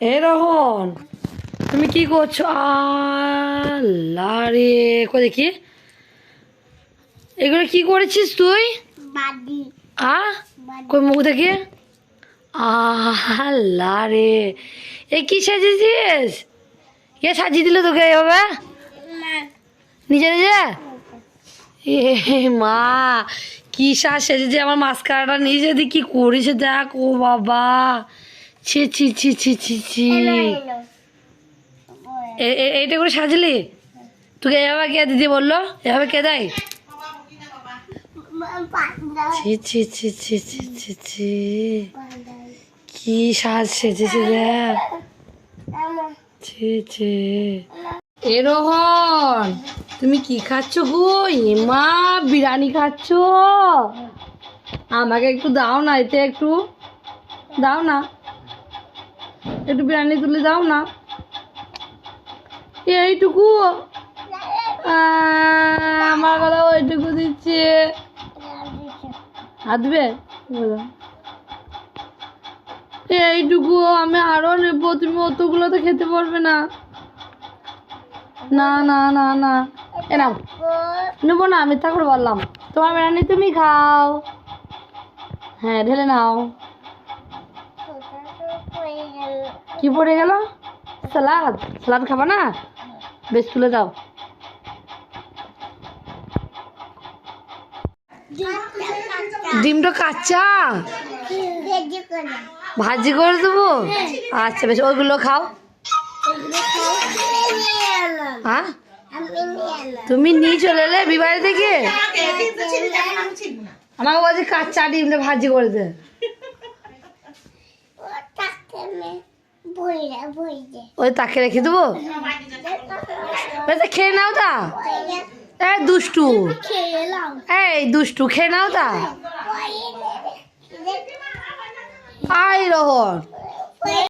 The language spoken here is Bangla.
এ রোহন তুমি কি করছ? আল্লাহ রে কো দেখি? এগুলো কি করেছিস তুই? আ? কই মুখ দেখি? আল্লাহ রে এ কি সাজিয়েছিস? কে সাজিয়ে দিল তোকে এইভাবে নিজে নিজে? এ মা কি সাজ সেজেছে আমার মাস্কারাটা নিজে দিয়ে কি করেছে দেখ ও বাবা। ছি ছি ছি ছি ছি ছি। এইটা করে সাজলি? তোকে এভাবে কে দিদি বলল? এভাবে কে দেয়? ছি ছি ছি ছি ছি ছি ছি। কি সাজ সেজেছে দেখ। ছি ছি। এ রোহন তুমি কি খাচ্ছ গো? এমা বিরিয়ানি খাচ্ছ? আমাকে একটু দাও না এতে একটু। দাও না। একটু বিরিয়ানি তুলে দাও না। এইটুকু। আমার কথা ওইটুকু দিচ্ছে। হাতবে এইটুকু আমি আরও নেব, তুমি অতগুলো তো খেতে পারবে না। না না না না। এ নাও। নেব না, আমি তা করে বললাম। তোমার বিরিয়ানি তুমি খাও। হ্যাঁ ঢেলে নাও। কি পড়ে গেল? সালাদ। সালাদ খাবা না? বেশ, তুলে দাও। ডিমটা কাঁচা ভাজি করে দেবো? আচ্ছা বেশ, ওইগুলো খাও। হ্যাঁ? তুমি নিয়ে চলে এলে বিবাহ থেকে আমাকে বলছি কাঁচা ডিমটা ভাজি করে দে। ওই তাকে রেখে দেবো? খেয়ে নাও তা। এই দুষ্টু। এই দুষ্টু খেয়ে নাও তা। আই রহন।